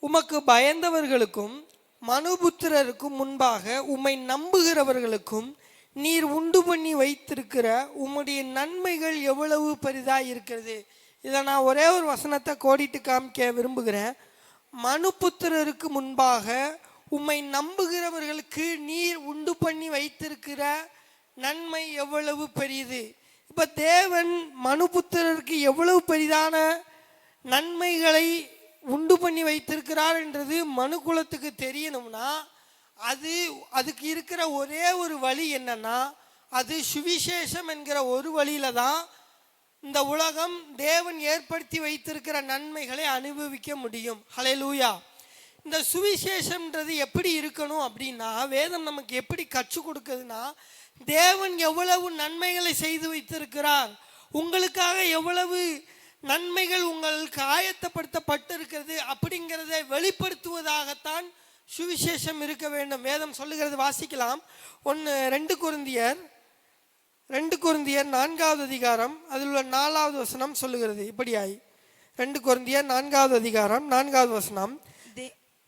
உமக்கு பயந்தவர்களுக்கும் மனுபுத்திரருக்கும் முன்பாக உம்மை நம்புகிறவர்களுக்கும் நீர் உண்டு பண்ணி வைத்திருக்கிற உம்முடைய நன்மைகள் எவ்வளவு பெரிதாக இருக்கிறது. இதை நான் ஒரே ஒரு வசனத்தை கோடிட்டு காமிக்க விரும்புகிறேன். மனுபுத்திரருக்கு முன்பாக உம்மை நம்புகிறவர்களுக்கு நீர் உண்டு பண்ணி வைத்திருக்கிற நன்மை எவ்வளவு பெரியது. இப்போ தேவன் மனுபுத்திரருக்கு எவ்வளவு பெரிதான நன்மைகளை உண்டு பண்ணி வைத்திருக்கிறார் என்றது மனுக்குலத்துக்கு தெரியணும்னா அது அதுக்கு இருக்கிற ஒரே ஒரு வழி என்னன்னா அது சுவிசேஷம் என்கிற ஒரு வழியில தான் இந்த உலகம் தேவன் ஏற்படுத்தி வைத்திருக்கிற நன்மைகளை அனுபவிக்க முடியும். ஹலெலூயா இந்த சுவிசேஷம்ன்றது எப்படி இருக்கணும் அப்படின்னா வேதம் நமக்கு எப்படி கற்றுக் கொடுக்குதுன்னா தேவன் எவ்வளவு நன்மைகளை செய்து வைத்திருக்கிறார் உங்களுக்காக எவ்வளவு நன்மைகள் உங்களுக்கு ஆயத்தப்படுத்தப்பட்டிருக்கிறது அப்படிங்கிறதை வெளிப்படுத்துவதாகத்தான் சுவிசேஷம் இருக்க வேண்டும். வேதம் சொல்லுகிறது வாசிக்கலாம். ஒன்று ரெண்டு குருந்தியர் ரெண்டு குருந்தியர் நான்காவது அதிகாரம் அதில் உள்ள நாலாவது வசனம் சொல்லுகிறது. இப்படியாய். ரெண்டு குருந்தியர் நான்காவது அதிகாரம் நான்காவது வசனம்.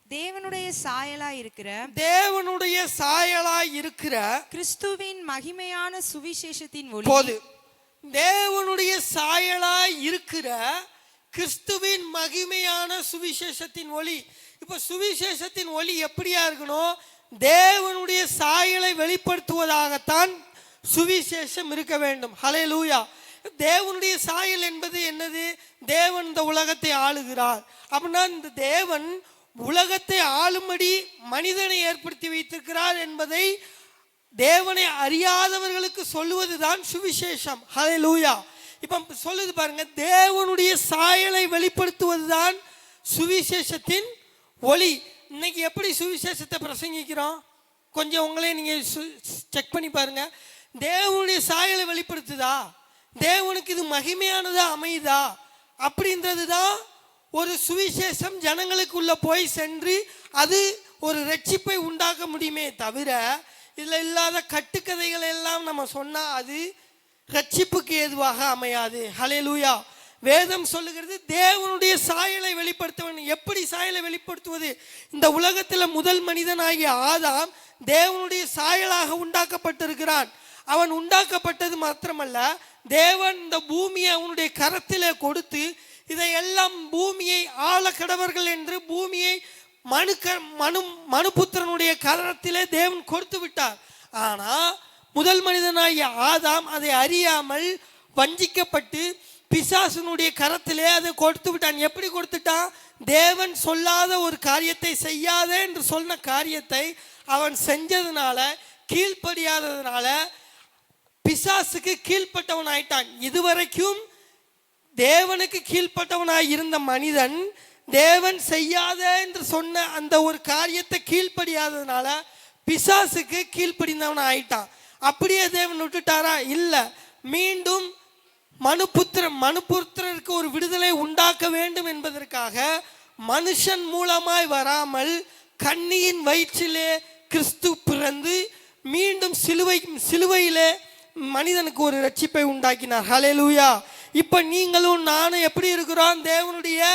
தேவனுடைய சாயலாய் இருக்கிற தேவனுடைய சாயலாய் இருக்கிற கிறிஸ்துவின் மகிமையான சுவிசேஷத்தின் ஒளி போது தேவனுடைய சாயலாய் இருக்கிற கிறிஸ்துவின் மகிமையான சுவிசேஷத்தின் ஒளி. இப்போ சுவிசேஷத்தின் ஒளி எப்படியா இருக்கணும்? தேவனுடைய சாயலை வெளிப்படுத்துவதாகத்தான் சுவிசேஷம் இருக்க வேண்டும். ஹலே லூயா தேவனுடைய சாயல் என்பது என்னது? தேவன் இந்த உலகத்தை ஆளுகிறார். அப்படின்னா இந்த தேவன் உலகத்தை ஆளும்படி மனிதனை ஏற்படுத்தி வைத்திருக்கிறார் என்பதை தேவனை அறியாதவர்களுக்கு சொல்லுவதுதான் சுவிசேஷம். ஹலே லூயா இப்போ சொல்லுது பாருங்க தேவனுடைய சாயலை வெளிப்படுத்துவதுதான் சுவிசேஷத்தின் ஒளி. இன்னைக்கு எப்படி சுவிசேஷத்தை பிரசங்கிக்கிறோம்? கொஞ்சம் உங்களே நீங்கள் செக் பண்ணி பாருங்க. தேவனுடைய சாயலை வெளிப்படுத்துதா? தேவனுக்கு இது மகிமையானதா அமையுதா? அப்படின்றது தான் ஒரு சுவிசேஷம் ஜனங்களுக்குள்ளே போய் சென்று அது ஒரு ரட்சிப்பை உண்டாக்க முடியுமே தவிர இதில் இல்லாத கட்டுக்கதைகளை எல்லாம் நம்ம சொன்னால் அது ரட்சிப்புக்கு ஏதுவாக அமையாது. ஹலேலூயா வேதம் சொல்லுகிறது தேவனுடைய சாயலை வெளிப்படுத்தவன். எப்படி சாயலை வெளிப்படுத்துவது? இந்த உலகத்தில் முதல் மனிதனாகிய ஆதாம் தேவனுடைய சாயலாக உண்டாக்கப்பட்டிருக்கிறான். அவன் உண்டாக்கப்பட்டது மாத்திரமல்ல தேவன் இந்த பூமியை அவனுடைய கரத்திலே கொடுத்து இதையெல்லாம் பூமியை ஆழ கடவர்கள் என்று பூமியை மனுக்க மனு மனுபுத்திரனுடைய கலனத்திலே தேவன் கொடுத்து விட்டார். ஆனால் முதல் மனிதனாகிய ஆதாம் அதை அறியாமல் வஞ்சிக்கப்பட்டு பிசாசனுடைய கரத்திலே அதை கொடுத்து விட்டான். எப்படி கொடுத்துட்டான்? தேவன் சொல்லாத ஒரு காரியத்தை செய்யாதே என்று சொன்ன காரியத்தை அவன் செஞ்சதுனால கீழ்ப்படியாததுனால பிசாசுக்கு கீழ்ப்பட்டவன் ஆயிட்டான் இதுவரைக்கும் தேவனுக்கு கீழ்ப்பட்டவனாய் இருந்த மனிதன் தேவன் செய்யாத என்று சொன்ன அந்த ஒரு காரியத்தை கீழ்ப்படியாததுனால பிசாசுக்கு கீழ்ப்படிந்தவன் ஆயிட்டான். அப்படியே தேவன் விட்டுட்டாரா? இல்லை. மீண்டும் மனுபுத்திர மனுபுத்திரருக்கு ஒரு விடுதலை உண்டாக்க வேண்டும் என்பதற்காக மனுஷன் மூலமாய் வராமல் கண்ணியின் வயிற்றிலே கிறிஸ்து பிறந்து மீண்டும் சிலுவை சிலுவையிலே மனிதனுக்கு ஒரு ரட்சிப்பை உண்டாக்கினார். ஹalleluya இப்போ நீங்களும் நானும் எப்படி இருக்கிறோம்? தேவனுடைய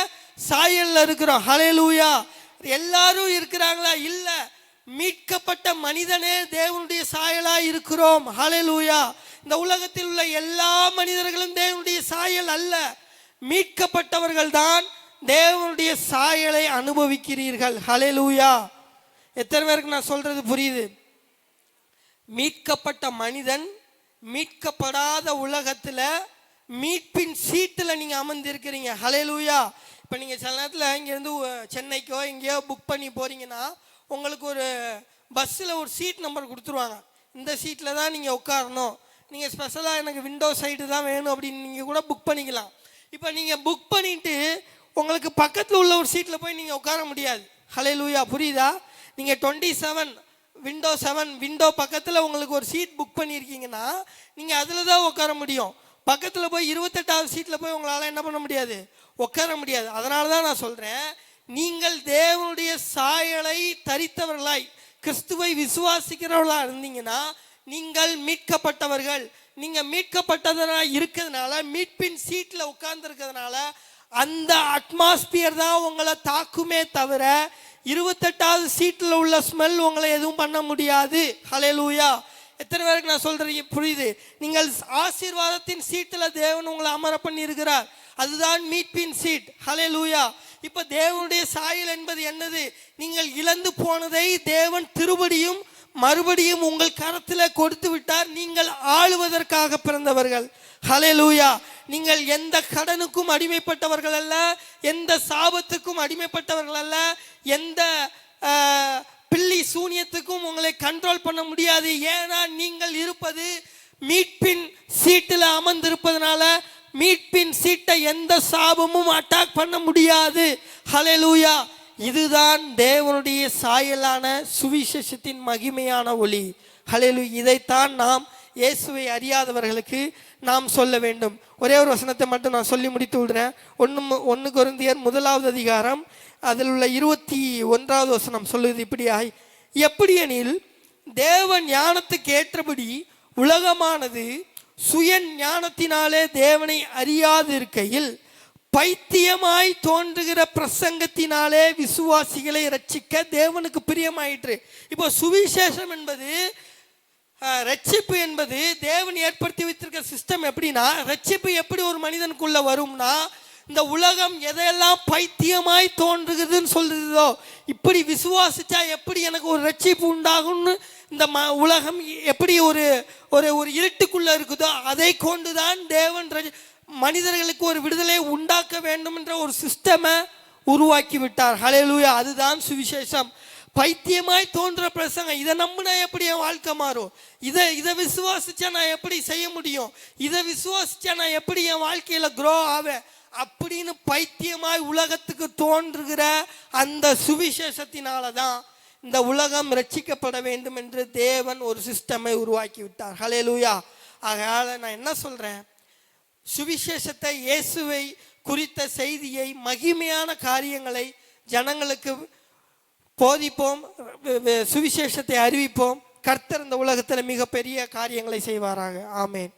சாயல்ல இருக்கிறோம் ஹலேலூயா எல்லாரும் இருக்கிறாங்களா? இல்ல. மீட்கப்பட்ட மனிதனே தேவனுடைய சாயலா இருக்கிறோம். ஹalleluya. இந்த உலகத்தில் உள்ள எல்லா மனிதர்களும் தேவனுடைய சாயல் அல்ல. மீட்கப்பட்டவர்கள் தான் தேவனுடைய சாயலை அனுபவிக்கிறீர்கள். ஹalleluya. எத்தனை பேருக்கு நான் சொல்றது புரியுது? மீட்கப்பட்ட மனிதன் மீட்கப்படாத உலகத்தில் மீட்பின் சீட்டில் நீங்கள் அமர்ந்திருக்கிறீங்க. ஹலேலூயா இப்போ நீங்கள் சில நேரத்தில் இங்கேருந்து சென்னைக்கோ எங்கேயோ புக் பண்ணி போகிறீங்கன்னா உங்களுக்கு ஒரு பஸ்ஸில் ஒரு சீட் நம்பர் கொடுத்துருவாங்க. இந்த சீட்டில் தான் நீங்கள் உட்காரணும். நீங்கள் ஸ்பெஷலாக எனக்கு விண்டோ சைடு தான் வேணும் அப்படின்னு நீங்கள் கூட புக் பண்ணிக்கலாம். இப்போ நீங்கள் புக் பண்ணிவிட்டு உங்களுக்கு பக்கத்தில் உள்ள ஒரு சீட்டில் போய் நீங்கள் உட்கார முடியாது. ஹalleluya புரியுதா? நீங்கள் twenty seven window seven window பக்கத்தில் உங்களுக்கு ஒரு சீட் புக் பண்ணியிருக்கீங்கன்னா நீங்கள் அதில் தான் உட்கார முடியும். பக்கத்தில் போய் இருபத்தெட்டாவது சீட்டில் போய் உங்களால் என்ன பண்ண முடியாது? உட்கார முடியாது. அதனால தான் நான் சொல்கிறேன் நீங்கள் தேவனுடைய சாயலை தரித்தவர்களாய் கிறிஸ்துவை விசுவாசிக்கிறவர்களாக இருந்தீங்கன்னா நீங்கள் மீட்கப்பட்டவர்கள். நீங்கள் மீட்கப்பட்டதனால இருக்கிறதுனால மீட்பின் சீட்டில் உட்கார்ந்துருக்கிறதுனால அந்த அட்மாஸ்பியர் தான் உங்களை தாக்குமே தவிர இருபத்தெட்டாவது சீட்டில் உள்ள ஸ்மெல் உங்களை எதுவும் பண்ண முடியாது. ஹalleluya எத்தனை பேருக்கு நான் சொல்கிறீங்க புரியுது? நீங்கள் ஆசீர்வாதத்தின் சீட்டில் தேவன் உங்களை அமர பண்ணி இருக்கிறார் அதுதான் மீட்பின் சீட். ஹalleluya. இப்போ தேவனுடைய சாயல் என்பது என்னது? நீங்கள் இழந்து போனதை தேவன் திருபடியும் மறுபடியும் உங்கள் கரத்தில் கொடுத்து விட்டார். நீங்கள் ஆளுவதற்காக பிறந்தவர்கள். ஹalleluya. நீங்கள் எந்த கடனுக்கும் அடிமைப்பட்டவர்கள் அல்ல எந்த சாபத்துக்கும் அடிமைப்பட்டவர்கள் அல்ல எந்த பில்லி சூனியத்துக்கும் உங்களை கண்ட்ரோல் பண்ண முடியாது. ஏன்னா நீங்கள் இருப்பது மீட்பின் சீட்டில் அமர்ந்திருப்பதனால மீட்பின் சீட்டை எந்த சாபமும் அட்டாக் பண்ண முடியாது. ஹalleluya இதுதான் தேவனுடைய சாயலான சுவிசேஷத்தின் மகிமையான ஒளி. ஹலெலு இதைத்தான் நாம் இயேசுவை அறியாதவர்களுக்கு நாம் சொல்ல வேண்டும். ஒரே ஒரு வசனத்தை மட்டும் நான் சொல்லி முடித்து விடுறேன். ஒன்று ஒன்று குருந்தியர் முதலாவது அதிகாரம் அதில் உள்ள இருபத்தி ஒன்றாவது வசனம் சொல்லுது இப்படியாய். எப்படியெனில் தேவ ஞானத்துக்கு ஏற்றபடி உலகமானது சுய ஞானத்தினாலே தேவனை அறியாது இருக்கையில் பைத்தியமாய் தோன்றுகிற பிரசங்கத்தினாலே விசுவாசிகளை ரட்சிக்க தேவனுக்கு பிரியமாயிற்று. இப்போ சுவிசேஷம் என்பது ரட்சிப்பு என்பது தேவன் ஏற்படுத்தி வைத்திருக்க சிஸ்டம் எப்படின்னா ரட்சிப்பு எப்படி ஒரு மனிதனுக்குள்ள வரும்னா இந்த உலகம் எதையெல்லாம் பைத்தியமாய் தோன்றுகிறதுன்னு சொல்லுதோ இப்படி விசுவாசிச்சா எப்படி எனக்கு ஒரு ரட்சிப்பு உண்டாகும்னு இந்த ம உலகம் எப்படி ஒரு ஒரு ஒரு இருட்டுக்குள்ளே இருக்குதோ அதை கொண்டுதான் தேவன் ரட்சி- மனிதர்களுக்கு ஒரு விடுதலை உண்டாக்க வேண்டும் என்ற ஒரு சிஸ்டமை உருவாக்கி விட்டார் ஹலையலூயா அதுதான் சுவிசேஷம். பைத்தியமாய் தோன்ற பிரசங்கம். இதை நம்பினா எப்படி என் வாழ்க்கை மாறும்? இதை இதை விசுவாசிச்சா நான் எப்படி செய்ய முடியும்? இதை விசுவாசிச்சா நான் எப்படி என் வாழ்க்கையில் க்ரோ ஆவேன்? அப்படின்னு பைத்தியமாய் உலகத்துக்கு தோன்றுகிற அந்த சுவிசேஷத்தினால தான் இந்த உலகம் ரட்சிக்கப்பட வேண்டும் என்று தேவன் ஒரு சிஸ்டமை உருவாக்கி விட்டார். ஹலே லூயா ஆகையால் நான் என்ன சொல்றேன்? சுவிசேஷத்தை இயேசுவை குறித்த செய்தியை மகிமையான காரியங்களை ஜனங்களுக்கு போதிப்போம் சுவிசேஷத்தை அறிவிப்போம். கர்த்தர் இந்த உலகத்தில் மிகப்பெரிய காரியங்களை செய்வாராக. ஆமேன்.